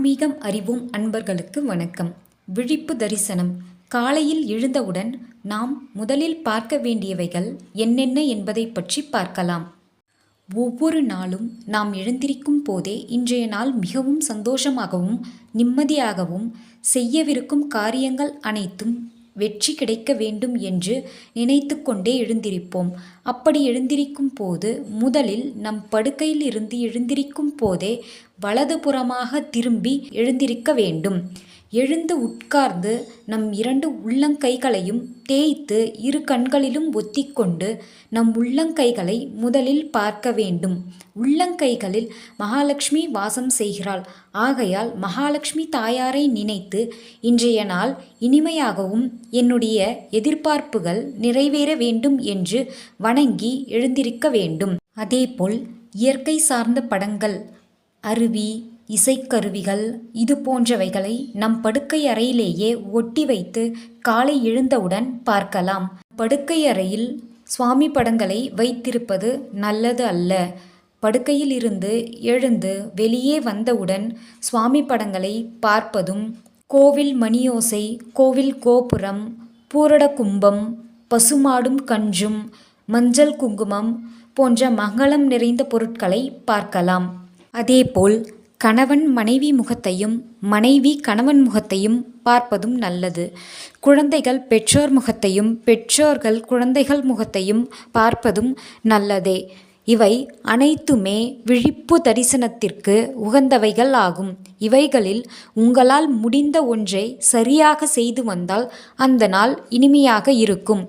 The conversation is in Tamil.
ஆன்மீகம் அறிவோம் அன்பர்களுக்கு வணக்கம். விழிப்பு தரிசனம். காலையில் எழுந்தவுடன் நாம் முதலில் பார்க்க வேண்டியவைகள் என்னென்ன என்பதை பற்றி பார்க்கலாம். ஒவ்வொரு நாளும் நாம் எழுந்திருக்கும் போதே இன்றைய நாள் மிகவும் சந்தோஷமாகவும் நிம்மதியாகவும் செய்யவிருக்கும் காரியங்கள் அனைத்தும் வெற்றி கிடைக்க வேண்டும் என்று நினைத்து கொண்டே எழுந்திருப்போம். அப்படி எழுந்திருக்கும் போது முதலில் நம் படுக்கையில் இருந்து எழுந்திருக்கும் போதே வலதுபுறமாக திரும்பி எழுந்திருக்க வேண்டும். எழுந்து உட்கார்ந்து நம் இரண்டு உள்ளங்கைகளையும் தேய்த்து இரு கண்களிலும் ஒத்திக்கொண்டு நம் உள்ளங்கைகளை முதலில் பார்க்க வேண்டும். உள்ளங்கைகளில் மகாலட்சுமி வாசம் செய்கிறாள். ஆகையால் மகாலட்சுமி தாயாரை நினைத்து இன்றைய நாள் இனிமையாகவும் என்னுடைய எதிர்பார்ப்புகள் நிறைவேற வேண்டும் என்று வணங்கி எழுந்திருக்க வேண்டும். அதேபோல் இயற்கை சார்ந்த படங்கள் அருவி இசைக்கருவிகள் இது போன்றவைகளை நம் படுக்கை அறையிலேயே ஒட்டி வைத்து காலை எழுந்தவுடன் பார்க்கலாம். படுக்கை அறையில் சுவாமி படங்களை வைத்திருப்பது நல்லது அல்ல. படுக்கையில் இருந்து எழுந்து வெளியே வந்தவுடன் சுவாமி படங்களை பார்ப்பதும் கோவில் மணியோசை கோவில் கோபுரம் பூரட கும்பம் பசுமாடும் கஞ்சும் மஞ்சள் குங்குமம் போன்ற மங்களம் நிறைந்த பொருட்களை பார்க்கலாம். அதேபோல் கணவன் மனைவி முகத்தையும் மனைவி கணவன் முகத்தையும் பார்ப்பதும் நல்லது. குழந்தைகள் பெற்றோர் முகத்தையும் பெற்றோர்கள் குழந்தைகள் முகத்தையும் பார்ப்பதும் நல்லதே. இவை அனைத்துமே விழிப்பு தரிசனத்திற்கு உகந்தவைகள் ஆகும். இவைகளில் உங்களால் முடிந்த ஒன்றை சரியாக செய்து வந்தால் அந்த நாள் இனிமையாக இருக்கும்.